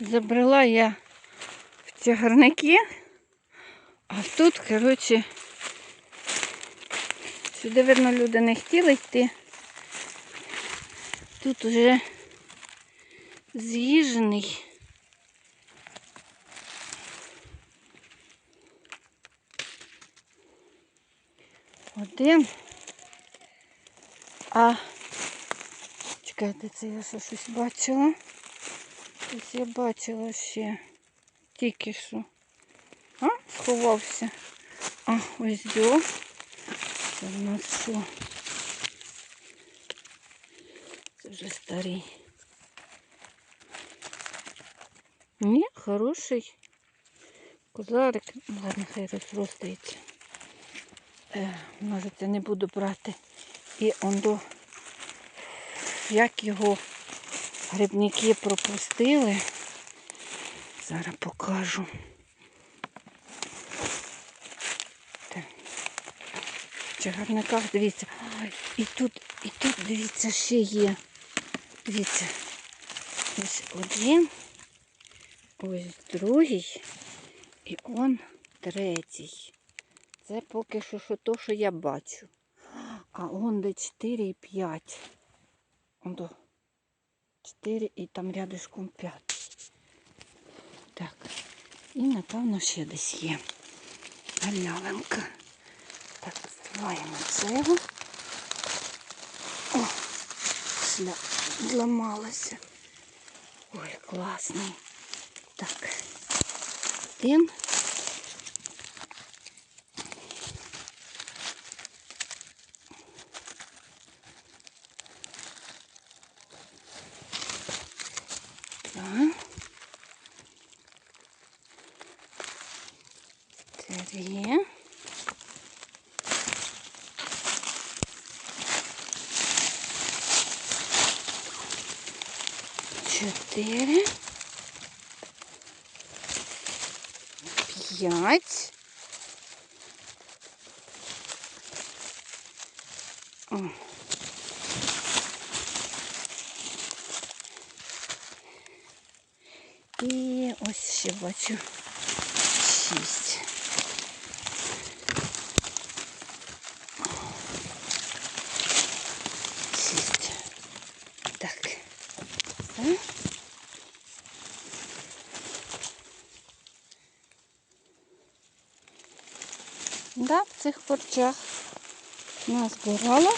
Забрала я в тягарники, а тут, коротше, сюди, видно, люди не хотіли йти. Тут уже з'їжений. Один. А чекайте, це я щось бачила. Ось я бачила ще тільки що. А, сховався. А, ось дьо. Це в нас що? Це вже старий. Ні, хороший. Козарик. Ладно, хай розростається. Е, може це не буду брати. І он до як його грибники пропустили. Зараз покажу. В чагарниках, дивіться. І тут, і тут, дивіться, ще є. Дивіться. Ось один, ось другий і он третій. Це поки що, що то, що я бачу. А он де 4 і 5. Он до 4 і там рядишком 5. Так. І напевно ще десь є. Галявинка. Так, відкриваємо цього. О, зламалася. Ой, класний. Так. Один. Три. Чотири. П'ять. О. І ось ще бачу. Шість. Так. Все. Да, в цих корчах назбирала.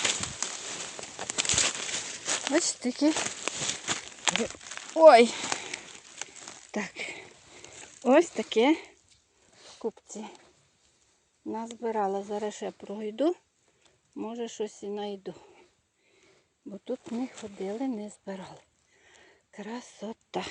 Ось такі. Ой! Так, ось таке купці. Назбирала. Зараз ще пройду. Може щось і знайду. Бо тут ми ходили, не збирали. Красота.